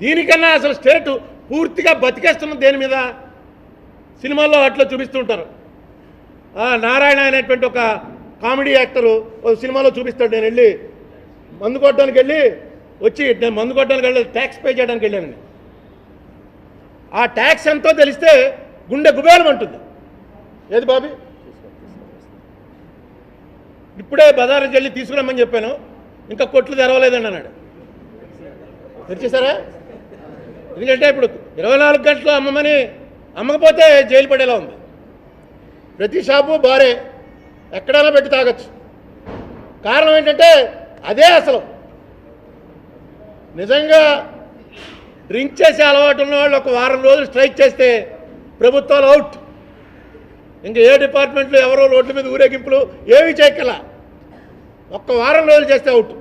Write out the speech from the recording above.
దీనికన్నా అసలు స్టేట్ పూర్తిగా బతికేస్తున్నది దేని మీద? సినిమాల్లో అట్లా చూపిస్తుంటారు. నారాయణ అనేటువంటి ఒక కామెడీ యాక్టరు ఒక సినిమాలో చూపిస్తాడు. నేను వెళ్ళి మందు కొట్టడానికి వెళ్ళి వచ్చి నేను మందు కొట్టడానికి వెళ్ళి ట్యాక్స్ పే చేయడానికి వెళ్ళానండి. ఆ ట్యాక్స్ ఎంతో తెలిస్తే గుండె గుబేలం అంటుంది. ఏది బాబీ? ఇప్పుడే బజార్కి వెళ్ళి తీసుకురమ్మని చెప్పాను. ఇంకా కొట్లు తెరవలేదండి అన్నాడు. తెరిచేశారా? ఎందుకంటే ఇప్పుడు ఇరవై నాలుగు గంటలు అమ్మమని అమ్మకపోతే జైలు పడేలా ఉంది. ప్రతి షాపు బారే ఎక్కడైనా పెట్టి తాగొచ్చు. కారణం ఏంటంటే అదే అసలు. నిజంగా డ్రింక్ చేసే అలవాటు ఉన్న వాళ్ళు ఒక వారం రోజులు స్ట్రైక్ చేస్తే ప్రభుత్వాలు అవుట్. ఇంకా ఏ డిపార్ట్మెంట్లో ఎవరో రోడ్ల మీద ఊరేగింపులు ఏమీ చేయక్కల ఒక్క వారం రోజులు చేస్తే అవుట్.